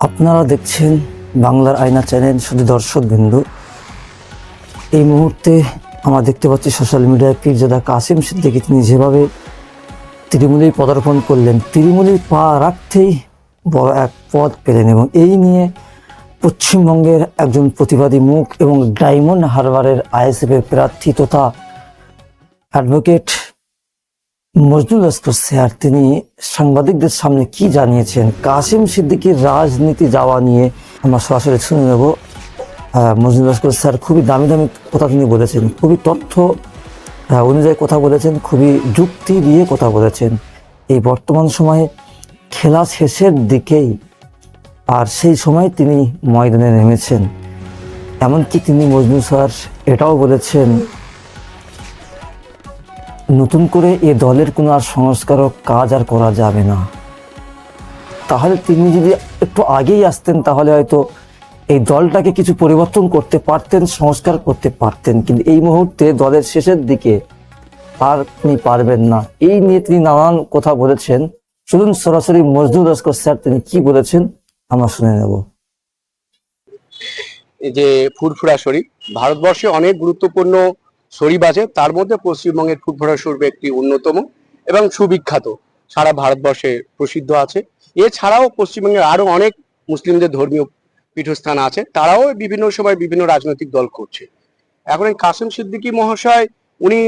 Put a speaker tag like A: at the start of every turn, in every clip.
A: আপনারা দেখছেন বাংলার আয়না চ্যানেল শুধু দর্শক বিন্দু। এই মুহূর্তে আমরা দেখতে পাচ্ছি সোশ্যাল মিডিয়ায় পীরজাদা কাসিম সিদ্দিকি। তিনি যেভাবে তৃণমূলেই পদার্পণ করলেন তৃণমূলের পা রাখতেই বড় এক পদ পেলেন এবং এই নিয়ে পশ্চিমবঙ্গের একজন প্রতিবাদী মুখ এবং ডায়মন্ড হারবারের আইএসএফের প্রার্থী তথা অ্যাডভোকেট মজনুল লস্কর স্যার তিনি সাংবাদিকদের সামনে কি জানিয়েছেন? কাসিম সিদ্দিকীর রাজনীতি যাওয়া নিয়ে আমরা সরাসরি শুনে নেব। আহ, মজনুল লস্কর স্যার খুবই দামি দামি কথা তিনি বলেছেন খুবই তথ্য অনুযায়ী কথা বলেছেন খুবই যুক্তি দিয়ে কথা বলেছেন। এই বর্তমান সময়ে খেলা শেষের দিকেই আর সেই সময় তিনি ময়দানে নেমেছেন। এমনকি তিনি মজনু স্যার এটাও বলেছেন নতুন করে এ দলের কোনো আর সংস্কারক কাজ আর করা যাবে না। তাহলে তিনি যদি একটু আগেই আসতেন, তাহলে হয়তো এই দলটাকে কিছু পরিবর্তন করতে পারতেন, সংস্কার করতে পারতেন। কিন্তু এই মুহূর্তে দলের শেষের দিকে আর তিনি পারবেন না। এই নিয়ে তিনি নানান কথা বলেছেন। চলুন সরাসরি মজদুর লস্কর স্যার, তিনি কি বলেছেন আমরা শুনে নেব।
B: যে ফুরফুরা শরীফ, ভারতবর্ষে অনেক গুরুত্বপূর্ণ শরীফ আছে। তার মধ্যে পশ্চিমবঙ্গের ফুরফুরা শরীফ একটি অন্যতম এবং সুবিখ্যাত। সারা ভারতবর্ষে প্রসিদ্ধ আছে। এছাড়াও পশ্চিমবঙ্গের আরও অনেক মুসলিমদের ধর্মীয় পীঠস্থান আছে। তারাও বিভিন্ন সময় বিভিন্ন রাজনৈতিক দল করছে। এখন এই কাসিম সিদ্দিকী মহাশয়, উনি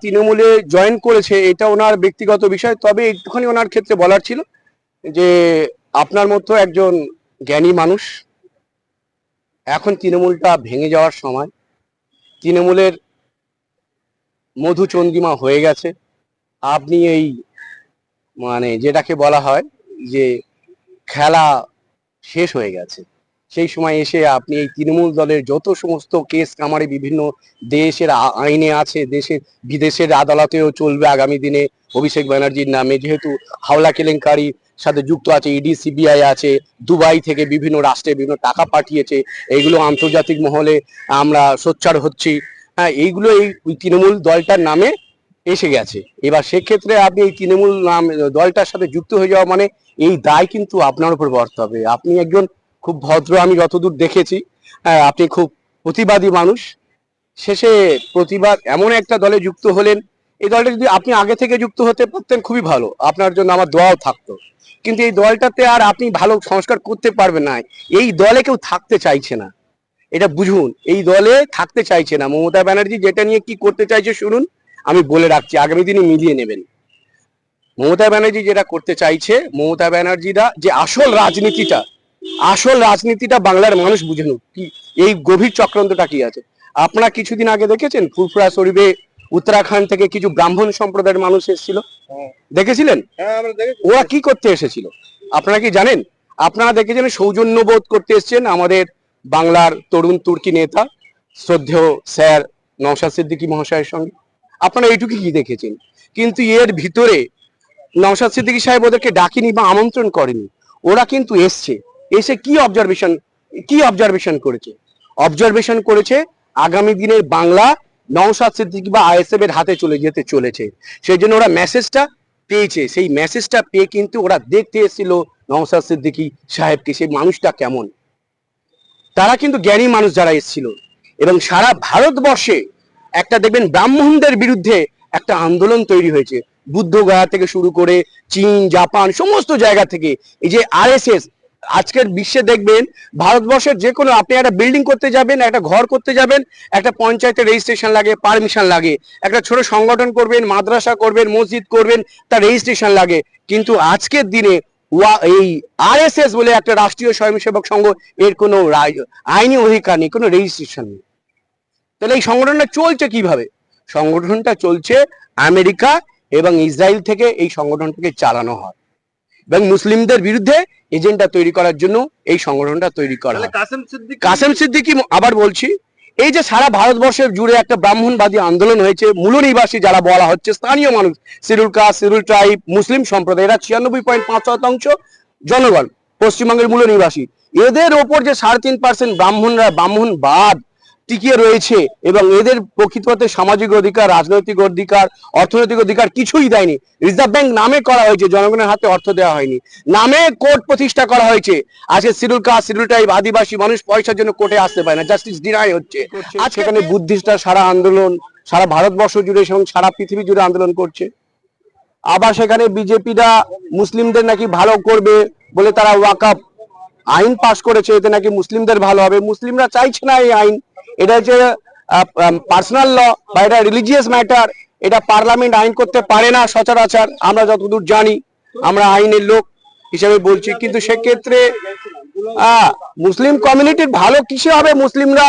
B: তৃণমূলে জয়েন করেছে, এটা ওনার ব্যক্তিগত বিষয়। তবে একটুখানি ওনার ক্ষেত্রে বলার ছিল যে, আপনার মতো একজন জ্ঞানী মানুষ, এখন তৃণমূলটা ভেঙে যাওয়ার সময়, তৃণমূলের মধুচন্দ্রিমা হয়ে গেছে। আপনি এই মানে যেটাকে বলা হয় যে খেলা শেষ হয়ে গেছে। সেই সময় এসে আপনি এই তৃণমূল দলের যত সমস্ত কেস কামারে বিভিন্ন দেশের আইনে আছে দেশের বিদেশের আদালতেও চলবে আগামী দিনে অভিষেক ব্যানার্জির নামে। যেহেতু হাওলা কেলেঙ্কারি সাথে যুক্ত আছে, ইডি, সিবিআই আছে, দুবাই থেকে বিভিন্ন রাষ্ট্রে বিভিন্ন টাকা পাঠিয়েছে। এইগুলো আন্তর্জাতিক মহলে আমরা সোচ্চার হচ্ছি। হ্যাঁ এইগুলো এই তৃণমূল দলটার নামে এসে গেছে। এবার সেক্ষেত্রে আপনি এই তৃণমূল নাম দলটার সাথে যুক্ত হয়ে যাওয়া মানে এই দায় কিন্তু আপনার উপর বর্ত হবে। আপনি একজন খুব ভদ্র আমি যতদূর দেখেছি হ্যাঁ, আপনি খুব প্রতিবাদী মানুষ। শেষে প্রতিবাদ এমন একটা দলে যুক্ত হলেন এই দলটা যদি আপনি আগে থেকে যুক্ত হতে পারতেন খুবই ভালো আপনার জন্য আমার দোয়াও থাকতো। কিন্তু এই দলটাতে আর আপনি ভালো সংস্কার করতে পারবেন না। এই দলে কেউ থাকতে চাইছে না। এটা বুঝুন এই দলে থাকতে চাইছে না। মমতা ব্যানার্জি যেটা নিয়ে কি করতে চাইছে শুনুন আমি বলে রাখছি আগামী দিনে মিলিয়ে নেবেন। মমতা ব্যানার্জি যেটা করতে চাইছে মমতা ব্যানার্জিরা যে আসল রাজনীতিটা আসল রাজনীতিটা বাংলার মানুষ বুঝে নিক কি এই গভীর চক্রান্তটা কি আছে? আপনারা কিছুদিন আগে দেখেছেন ফুরফুরা শরীফে উত্তরাখণ্ড থেকে কিছু ব্রাহ্মণ সম্প্রদায়ের মানুষ এসেছিল? দেখেছিলেন? ওরা কি করতে এসেছিল? আপনারা কি জানেন? আপনারা দেখেছেন সৌজন্য বোধ করতে এসেছেন আমাদের বাংলার তরুণ তুর্কি নেতা শ্রদ্ধেয় স্যার নওশাদ সিদ্দিকী মহাশয়ের সঙ্গে। আপনারা এইটুকু কি দেখেছেন? কিন্তু এর ভিতরে নওশাদ সিদ্দিকী সাহেব ওদেরকে ডাকিনি বা আমন্ত্রণ করেনি। ওরা কিন্তু এসছে। এসে কি অবজারভেশন কি অবজারভেশন করেছে? অবজারভেশন করেছে আগামী দিনের বাংলা নওশাদ সিদ্দিকী বা আইএসএফ এর হাতে চলে যেতে চলেছে। সেই জন্য ওরা মেসেজটা পেয়েছে। সেই মেসেজটা পেয়ে কিন্তু ওরা দেখতে এসেছিল নওশাদ সিদ্দিকী সাহেবকে। সেই মানুষটা কেমন? তারা কিন্তু জ্ঞানী মানুষ যারা এসেছিল। এবং সারা ভারতবর্ষে একটা দেখবেন ব্রাহ্মণদের বিরুদ্ধে একটা আন্দোলন তৈরি হয়েছে। বুদ্ধগয়া থেকে শুরু করে চীন, জাপান, সমস্ত জায়গা থেকে। এই যে আরএসএস, আজকের বিশ্বে দেখবেন ভারতবর্ষের যে কোনো, আপনি একটা বিল্ডিং করতে যাবেন, একটা ঘর করতে যাবেন, একটা পঞ্চায়েতের রেজিস্ট্রেশন লাগে, পারমিশন লাগে। একটা ছোট সংগঠন করবেন, মাদ্রাসা করবেন, মসজিদ করবেন, তার রেজিস্ট্রেশন লাগে। কিন্তু আজকের দিনে এই আরএসএস বলে একটা রাষ্ট্রীয় স্বয়ংসেবক সংঘ এর কোনো আইনি অধিকার নেই কোনো রেজিস্ট্রেশন নেই। তাহলে এই সংগঠনটা চলছে কীভাবে? সংগঠনটা চলছে আমেরিকা এবং ইসরায়েল থেকে এই সংগঠনটাকে চালানো হয়। এবং মুসলিমদের বিরুদ্ধে এজেন্ডা তৈরি করার জন্য এই সংগঠনটা তৈরি করা হয়।
C: কাসেম সিদ্দিকি
B: আবার বলছি এই যে সারা ভারতবর্ষের জুড়ে একটা ব্রাহ্মণবাদী আন্দোলন হয়েছে, মূলনিবাসী যারা বলা হচ্ছে স্থানীয় মানুষ, সিরুল কাস্ট, সিরুল ট্রাইব, মুসলিম সম্প্রদায়, এরা ছিয়ানব্বই পয়েন্ট পাঁচ শতাংশ জনগণ, পশ্চিমবঙ্গের মূল নিবাসী এদের ওপর যে সাড়ে তিন পার্সেন্ট ব্রাহ্মণরা, ব্রাহ্মণবাদ টিকিয়ে রয়েছে এবং এদের প্রকৃতপক্ষে সামাজিক অধিকার রাজনৈতিক অধিকার অর্থনৈতিক অধিকার কিছুই দেয়নি। রিজার্ভ ব্যাংক নামে করা হয়েছে জনগণের হাতে অর্থ দেওয়া হয়নি। নামে কোর্ট প্রতিষ্ঠা করা হয়েছে। আজকে শিডিউল কাস্ট শিডিউল টাইপ আদিবাসী মানুষ পয়সার জন্য কোর্টে আসতে পারে না। জাস্টিস ডিনাই হচ্ছে। আজ সেখানে বুদ্ধিস্টরা সারা আন্দোলন সারা ভারতবর্ষ জুড়ে এবং সারা পৃথিবী জুড়ে আন্দোলন করছে। আবার সেখানে বিজেপিরা মুসলিমদের নাকি ভালো করবে বলে তারা ওয়াকাপ আইন পাশ করেছে এতে নাকি মুসলিমদের ভালো হবে। মুসলিমরা চাইছে না এই আইন। এটা হচ্ছে পার্সোনাল ল বা এটা রিলিজিয়াস ম্যাটার এটা পার্লামেন্ট আইন করতে পারে না সচরাচর, আমরা যতদূর জানি, আমরা আইনের লোক হিসেবে বলছি। কিন্তু সেক্ষেত্রে মুসলিম কমিউনিটির ভালো কিসে হবে মুসলিমরা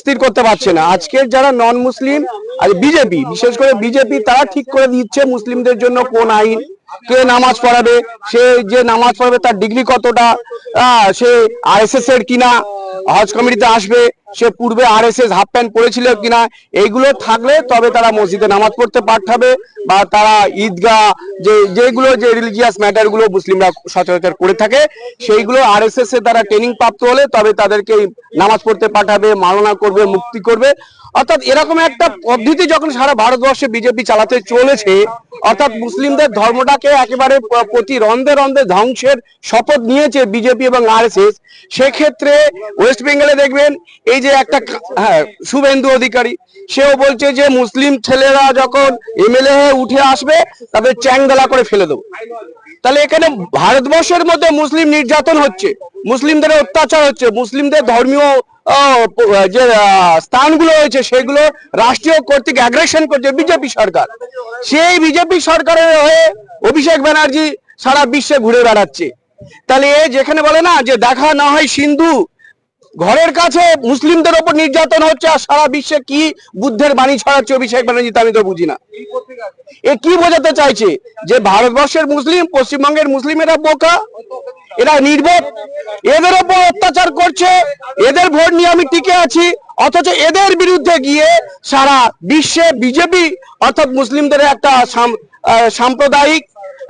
B: স্থির করতে পারছে না। আজকের যারা নন মুসলিম আর বিজেপি বিশেষ করে বিজেপি তারা ঠিক করে দিচ্ছে মুসলিমদের জন্য কোন আইন, কে নামাজ পড়াবে, সে যে নামাজ পড়াবে তার ডিগ্রি কতটা সে এস এর কিনা, হজ কমিটিতে আসবে সে পূর্বে আরএসএস হাফ প্যান্ট পরেছিল কিনা এইগুলো থাকলে তবে তারা মসজিদে নামাজ পড়তে পাঠাবে বা তারা ঈদগাহ যে, যেগুলো যে রিলিজিয়াস ম্যাটারগুলো মুসলিমরা সচরাচর করে থাকে, সেইগুলো আরএসএস এর দ্বারা ট্রেনিং প্রাপ্ত হলে তবে তাদেরকে নামাজ পড়তে পাঠাবে মাননা করবে, মুক্তি করবে। অর্থাৎ এরকম একটা পদ্ধতি যখন সারা ভারতবর্ষে বিজেপি চালাতে চলেছে, অর্থাৎ মুসলিমদের ধর্মটাকে একেবারে প্রতি রন্ধে রন্ধে ধ্বংসের শপথ নিয়েছে বিজেপি এবং আর এস এস সেক্ষেত্রে ওয়েস্ট বেঙ্গলে দেখবেন এই যে একটা হ্যাঁ শুভেন্দু অধিকারী, সেও বলছে যে মুসলিম ছেলেরা যখন এমএলএ হয়ে উঠে আসবে, তাদের চ্যাংদলা করে ফেলে দেবো। তাহলে এখানে ভারতবর্ষের মধ্যে মুসলিম নির্যাতন হচ্ছে, মুসলিমদের অত্যাচার হচ্ছে, মুসলিমদের ধর্মীয় যে স্থানগুলো রয়েছে, সেগুলো রাষ্ট্রীয় কর্তৃক অ্যাগ্রেশন করছে বিজেপি সরকার। সেই বিজেপি সরকারের হয়ে অভিষেক ব্যানার্জি সারা বিশ্বে ঘুরে বেড়াচ্ছে। তাহলে এ যেখানে বলে না যে দেখা না হয় সিন্ধু ঘরের কাছে মুসলিমদের ওপর নির্যাতন হচ্ছে আর সারা বিশ্বে কি বুদ্ধের বাণী ছড়াচ্ছে অভিষেক ব্যানার্জি তা আমি তো বুঝি না। এ কি বোঝাতে চাইছে? যে ভারতবর্ষের মুসলিম, পশ্চিমবঙ্গের মুসলিমেরা বোকা? এরা নির্বোধ। এদের ওপর অত্যাচার করছে। এদের ভোট নিয়ে আমি টিকে আছি। অথচ এদের বিরুদ্ধে গিয়ে সারা বিশ্বে বিজেপি, অর্থাৎ মুসলিমদের একটা সাম্প্রদায়িক,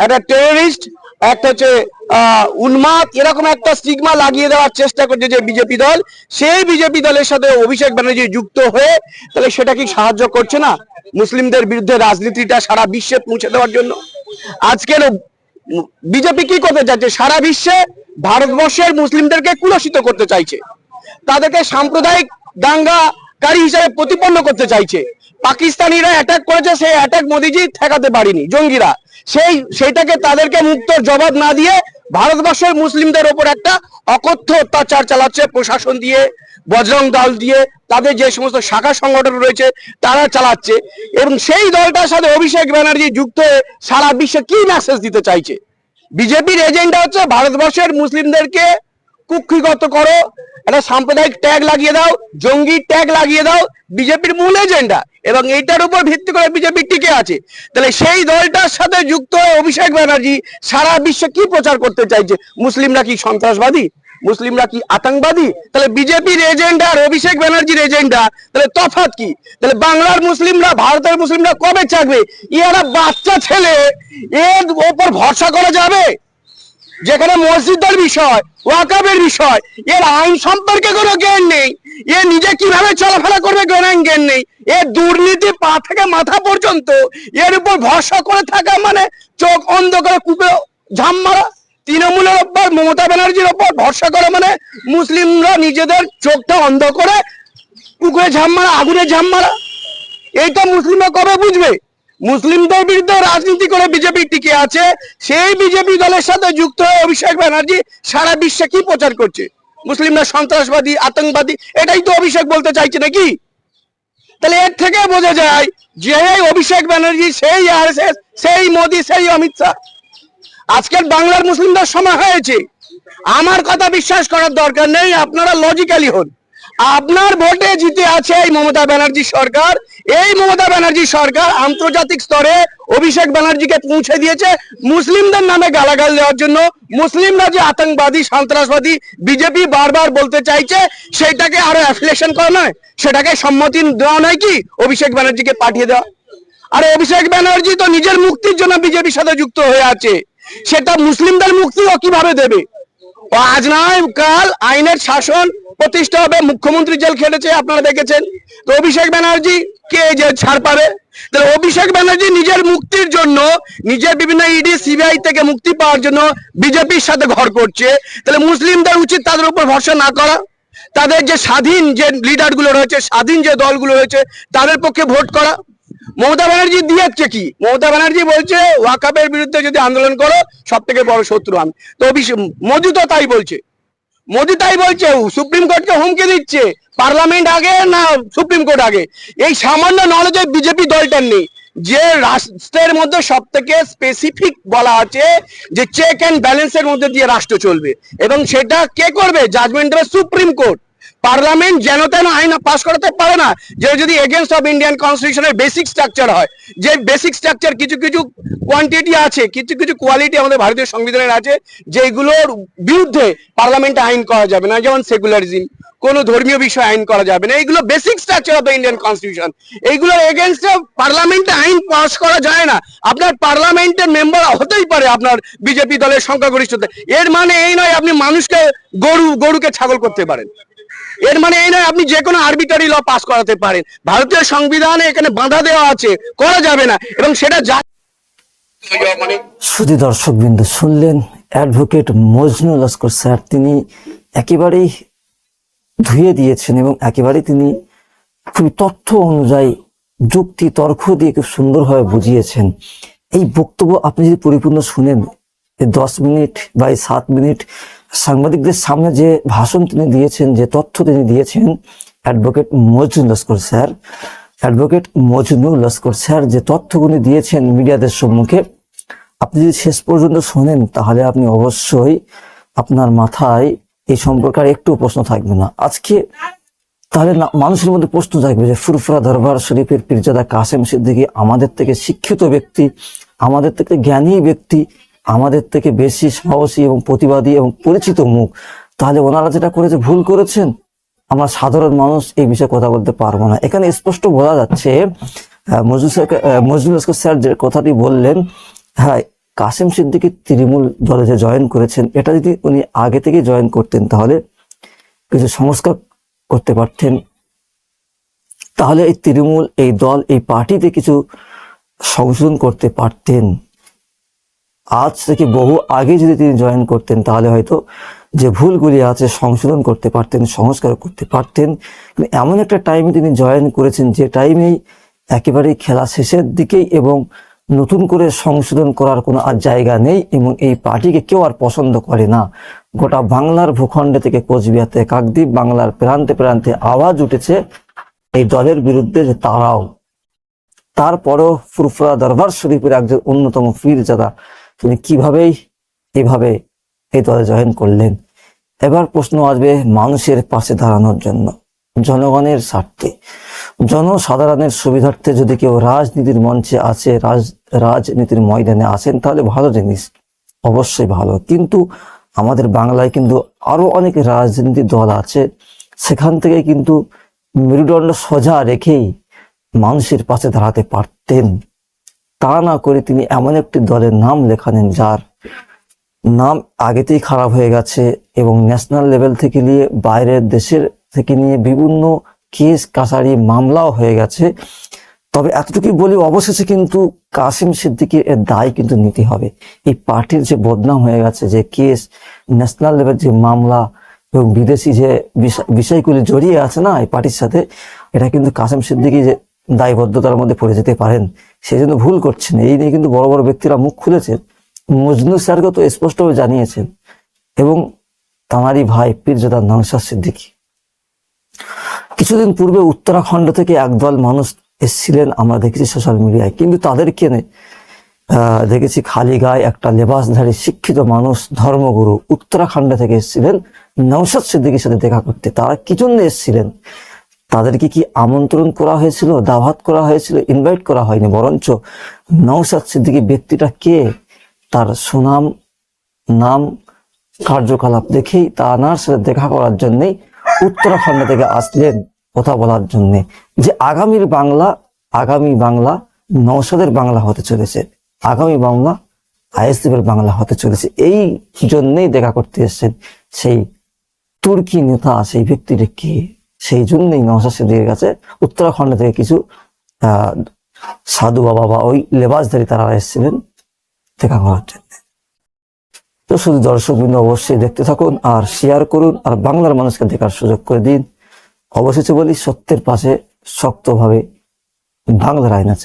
B: একটা টেররিস্ট একটা হচ্ছে উন্মাদ, এরকম একটা স্টিগমা লাগিয়ে দেওয়ার চেষ্টা করছে যে বিজেপি দল, সেই বিজেপি দলের সাথে অভিষেক ব্যানার্জি যুক্ত হয়ে তাহলে সেটা কি সাহায্য করছে না মুসলিমদের বিরুদ্ধে রাজনীতিটা সারা বিশ্বে পৌঁছে দেওয়ার জন্য? আজকের বিজেপি কি করতে চাইছে? সারা বিশ্বে ভারতবর্ষের মুসলিমদেরকে কুলসিত করতে চাইছে। তাদেরকে সাম্প্রদায়িক দাঙ্গাকারী হিসেবে প্রতিপন্ন করতে চাইছে। পাকিস্তানিরা অ্যাটাক করেছে, সেই অ্যাটাক মোদিজি ঠেকাতে পারেনি, জঙ্গিরা। সেই, সেইটাকে তাদেরকে মুক্ত জবাব না দিয়ে ভারতবর্ষের মুসলিমদের ওপর একটা অকথ্য অত্যাচার চালাচ্ছে প্রশাসন দিয়ে, বজরং দল দিয়ে, তাদের যে সমস্ত শাখা সংগঠন রয়েছে তারা চালাচ্ছে। এবং সেই দলটার সাথে অভিষেক ব্যানার্জি যুক্ত হয়ে সারা বিশ্বে কি মেসেজ দিতে চাইছে? বিজেপির এজেন্ডা হচ্ছে ভারতবর্ষের মুসলিমদেরকে কুক্ষিগত করো, একটা সাম্প্রদায়িক ট্যাগ লাগিয়ে দাও, জঙ্গি ট্যাগ লাগিয়ে দাও, বিজেপির মূল এজেন্ডা এবং এইটার উপর ভিত্তি করে বিজেপি টিকে আছে। তাহলে সেই দলটার সাথে যুক্ত হয়ে অভিষেক ব্যানার্জি সারা বিশ্বে কি প্রচার করতে চাইছে? মুসলিমরা কি সন্ত্রাসবাদী? মুসলিমরা কি আতঙ্কবাদী? তাহলে বিজেপির এজেন্ডা আর অভিষেক ব্যানার্জির এজেন্ডা তাহলে তফাৎ কি? তাহলে বাংলার মুসলিমরা, ভারতের মুসলিমরা কবে চাকবে? ইয়ারা বাচ্চা ছেলে, এর ওপর ভরসা করা যাবে? যেখানে মসজিদের বিষয় ওয়াকাবের বিষয়, এর আইন সম্পর্কে কোনো জ্ঞান নেই। এ নিজে কীভাবে চলাফেরা করবে কোনো জ্ঞান নেই। এ দুর্নীতি পা থেকে মাথা পর্যন্ত এর উপর ভরসা করে থাকা মানে চোখ অন্ধ করে কূপে ঝাম মারা। তৃণমূলের ওপর মমতা ব্যানার্জির ওপর ভরসা করে মানে মুসলিমরা নিজেদের চোখটা অন্ধ করে পুকুরে ঝাম মারা, আগুনে ঝাম মারা। এইটা মুসলিমরা কবে বুঝবে? মুসলিমদের বিরুদ্ধে রাজনীতি করে বিজেপি টিকে আছে, সেই বিজেপি দলের সাথে যুক্ত হয়ে অভিষেক ব্যানার্জি সারা বিশ্বে কি প্রচার করছে? মুসলিমরা সন্ত্রাসবাদী, আতঙ্কবাদী, এটাই তো অভিষেক বলতে চাইছে নাকি? তাহলে এর থেকে বোঝা যায় যে অভিষেক ব্যানার্জি, সেই আরএসএস, সেই মোদী, সেই অমিত শাহ। আজকের বাংলার মুসলিমদের সময় হয়েছে। আমার কথা বিশ্বাস করার দরকার নেই, আপনারা লজিক্যালি হন। আপনার ভোটে জিতে আছে এই মমতা ব্যানার্জি সরকার এই মমতা ব্যানার্জি সরকার আন্তর্জাতিক স্তরে অভিষেক ব্যানার্জিকে পৌঁছে দিয়েছে মুসলিমদের নামে গালাগাল দেওয়ার জন্য। মুসলিমরা যে আতঙ্কবাদী, সন্ত্রাসবাদী, বিজেপি বারবার বলতে চাইছে সেটাকে আরও অ্যাফিলেশন করা নয়, সেটাকে সম্মতি দেওয়া নয় কি? অভিষেক ব্যানার্জিকে পাঠিয়ে দেওয়া। আর অভিষেক ব্যানার্জি তো নিজের মুক্তির জন্য বিজেপির সাথে যুক্ত হয়ে আছে। সেটা মুসলিমদের মুক্তি ও কীভাবে দেবে? আজ নয়, কাল আইনের শাসন প্রতিষ্ঠা হবে। মুখ্যমন্ত্রী জেল খেটেছে, আপনারা দেখেছেন। তো অভিষেক ব্যানার্জি কে যে ছাড় পাবে? তাহলে অভিষেক ব্যানার্জি নিজের মুক্তির জন্য, নিজের বিভিন্ন ইডি, সিবিআই থেকে মুক্তি পাওয়ার জন্য বিজেপির সাথে ঘর করছে। তাহলে মুসলিমদের উচিত তাদের উপর ভরসা না করা। তাদের যে স্বাধীন যে লিডারগুলো রয়েছে, স্বাধীন যে দলগুলো রয়েছে, তাদের পক্ষে ভোট করা। মমতা ব্যানার্জি দিয়েছে কি? মমতা ব্যানার্জি বলছে ওয়াকাবের বিরুদ্ধে যদি আন্দোলন করো সব থেকে বড় শত্রু আমি। তো মোদি তো তাই বলছে। মোদি তাই বলছে সুপ্রিম কোর্টকে হুমকি দিচ্ছে। পার্লামেন্ট আগে না সুপ্রিম কোর্ট আগে? এই সামান্য নলেজে বিজেপি দলটার নেই। যে রাষ্ট্রের মধ্যে সব থেকে স্পেসিফিক বলা আছে, যে চেক অ্যান্ড ব্যালেন্সের মধ্যে দিয়ে রাষ্ট্র চলবে। এবং সেটা কে করবে? জাজমেন্ট দেবে সুপ্রিম কোর্ট। পার্লামেন্ট যেন তেন আইন পাস করাতে পারে না। যে যদি এগেনস্ট অফ ইন্ডিয়ান কনস্টিটিউশনের বেসিক স্ট্রাকচার হয়, যে বেসিক স্ট্রাকচার কিছু কিছু কোয়ান্টিটি আছে, কিছু কিছু কোয়ালিটি আমাদের ভারতীয় সংবিধানের আছে, যেগুলোর বিরুদ্ধে পার্লামেন্টে আইন করা যাবে না, যেমন সেকুলারিজম কোনো ধর্মীয় বিষয়ে আইন করা যাবে না, এইগুলো basic structure of Indian constitution এইগুলোর এগেনস্টে পার্লামেন্টে আইন পাস করা যায় না। আপনার পার্লামেন্টের মেম্বার হতেই পারে আপনার বিজেপি দলের সংখ্যাগরিষ্ঠতা। এর মানে এই নয়, আপনি মানুষকে গরু, গরুকে ছাগল করতে পারেন। এর মানে এই নয়, আপনি যে কোনো আরবিটারি ল পাস করাতে পারেন। ভারতীয় সংবিধানে এখানে বাধা দেওয়া আছে, করা যাবে না, এবং সেটা যা
A: শুধু দর্শক বিন্দু শুনলেন অ্যাডভোকেট মজনু লস্কর স্যার, তিনি একেবারেই ধুয়ে দিয়েছেন এবং একেবারেই তিনি খুবই তথ্য অনুযায়ী যুক্তি, তর্ক দিয়ে খুব সুন্দরভাবে বুঝিয়েছেন। এই বক্তব্য আপনি যদি পরিপূর্ণ শুনেন দশ মিনিট বা সাত মিনিট সাংবাদিকদের সামনে যে ভাষণ তিনি দিয়েছেন, যে তথ্য তিনি দিয়েছেন, advocate Majnu Laskar sir, advocate Majnu Laskar sir যে তথ্যগুলি দিয়েছেন মিডিয়াদের সম্মুখে, আপনি যদি শেষ পর্যন্ত শোনেন, তাহলে আপনি অবশ্যই আপনার মাথায় এই সম্পর্কে আর একটু প্রশ্ন থাকবে না। আজকে তাহলে মানুষের মধ্যে প্রশ্ন থাকবে যে ফুরফুরা দরবার শরীফের পীরজাদা কাসেম সিদ্দিকী আমাদের থেকে শিক্ষিত ব্যক্তি, আমাদের থেকে জ্ঞানী ব্যক্তি আমাদের থেকে বেশি সাহসী এবং প্রতিবাদী এবং পরিচিত মুখ তাহলে ওনারা যেটা করেছে ভুল করেছেন? আমরা সাধারণ মানুষ এই বিষয়ে কথা বলতে পারব না। এখানে স্পষ্ট বোঝা যাচ্ছে আহ, মজনু স্যারকে- আহ, মজনু স্যার যে কথাটি বললেন হ্যাঁ কাসেম সিদ্দিকী তৃণমূল দলে যে জয়েন করেছেন এটা যদি উনি আগে থেকে জয়েন করতেন তাহলে কিছু সংস্কার করতে পারতেন। তাহলে এই তৃণমূল এই দল এই পার্টিতে কিছু সংশোধন করতে পারতেন। আজ থেকে বহু আগে যদি তিনি জয়েন করতেন, তাহলে হয়তো যে ভুলগুলি আছে সংশোধন করতে পারতেন, সংস্কার করতে পারতেন। এমন একটা টাইমে তিনি জয়েন করেছেন, যে টাইমেই একেবারেই খেলা শেষের দিকেই এবং নতুন করে সংশোধন করার কোনো আর জায়গা নেই এবং এই পার্টিকে কেউ আর পছন্দ করে না। গোটা বাংলার ভূখণ্ডে থেকে কোচবিহার থেকে কাকদ্বীপ বাংলার প্রান্তে প্রান্তে আওয়াজ উঠেছে এই দলের বিরুদ্ধে যে তারাও। তারপরেও ফুরফুরা দরবার শরীফের একজন অন্যতম পীরজাদা তিনি কিভাবেই এভাবে এই দলে জয়েন করলেন? এবার প্রশ্ন আসবে মানুষের পাশে দাঁড়ানোর জন্য, জনগণের স্বার্থে। জনসাধারণের সুবিধার্থে যদি কেউ রাজনীতির মঞ্চে আছে রাজ, রাজনীতির ময়দানে আসেন, তাহলে ভালো জিনিস, অবশ্যই ভালো। কিন্তু আমাদের বাংলায় কিন্তু আরও অনেক রাজনীতি দল আছে, সেখান থেকে কিন্তু মেরুদণ্ড সোজা রেখেই মানুষের পাশে দাঁড়াতে পারতেন। তা না করে তিনি এমন একটি দলের নাম লেখানেন যার নাম আগেতেই খারাপ হয়ে গেছে এবং ন্যাশনাল লেভেল থেকে নিয়ে বাইরের দেশের থেকে নিয়ে বিভিন্ন কেস কাছারি মামলাও হয়ে গেছে। তবে এতটুকুই বলি, অবশেষে কিন্তু কাসিম সিদ্দিকীর এর দায় কিন্তু নিতে হবে। এই পার্টির যে বদনাম হয়ে গেছে, যে কেস, ন্যাশনাল লেভেল যে মামলা এবং বিদেশি যে বিষয়- বিষয়গুলি জড়িয়ে আছে না এই পার্টির সাথে, এটা কিন্তু কাসিম সিদ্দিকী যে দায়বদ্ধতার মধ্যে পড়ে যেতে পারেন। সেই জন্য ভুল করছেন। এই নিয়ে কিন্তু বড় বড় ব্যক্তিরা মুখ খুলেছেন। মজনু স্যারকে তো স্পষ্টভাবে জানিয়েছেন। এবং তাঁরই ভাই পীরজাদা নওশাদ সিদ্দিকী। কিছুদিন পূর্বে উত্তরাখণ্ড থেকে একদল মানুষ এসেছিলেন আমরা দেখেছি সোশ্যাল মিডিয়ায় কিন্তু তাদেরকে নে- আহ, দেখেছি খালি গায়ে একটা লেবাসধারী শিক্ষিত মানুষ ধর্মগুরু উত্তরাখণ্ড থেকে এসেছিলেন নওশাদ সিদ্দিকীর সাথে দেখা করতে। তারা কি জন্য এসেছিলেন? তাদেরকে কি আমন্ত্রণ করা হয়েছিল, দাওয়াত করা হয়েছিল ইনভাইট করা হয়নি? বরঞ্চ নওশাদ সিদ্দিকী ব্যক্তিটা কে? তার সুনাম, নাম, কার্যকলাপ দেখেই তানার সাথে দেখা করার জন্যই উত্তরাখণ্ড থেকে আসলেন কথা বলার জন্য। যে আগামীর বাংলা, আগামী বাংলা নৌসাদের বাংলা হতে চলেছে, আগামী বাংলা আইএসএফের বাংলা হতে চলেছে, এই জন্যেই দেখা করতে এসেছেন সেই তুর্কি নেতা, সেই ব্যক্তিটা কে? সেই জন্যই নওশাদ সিদ্দিকের কাছে উত্তরাখণ্ড থেকে কিছু সাধু বাবা বা ওই লেবাসধারী তারা এসেছিলেন দেখা করার জন্য। তো শুধু দর্শক বিন্দু অবশ্যই দেখতে থাকুন আর শেয়ার করুন আর বাংলার মানুষকে দেখার সুযোগ করে দিন। অবশেষে বলি, সত্যের পাশে শক্তভাবে বাংলার আইন আছে।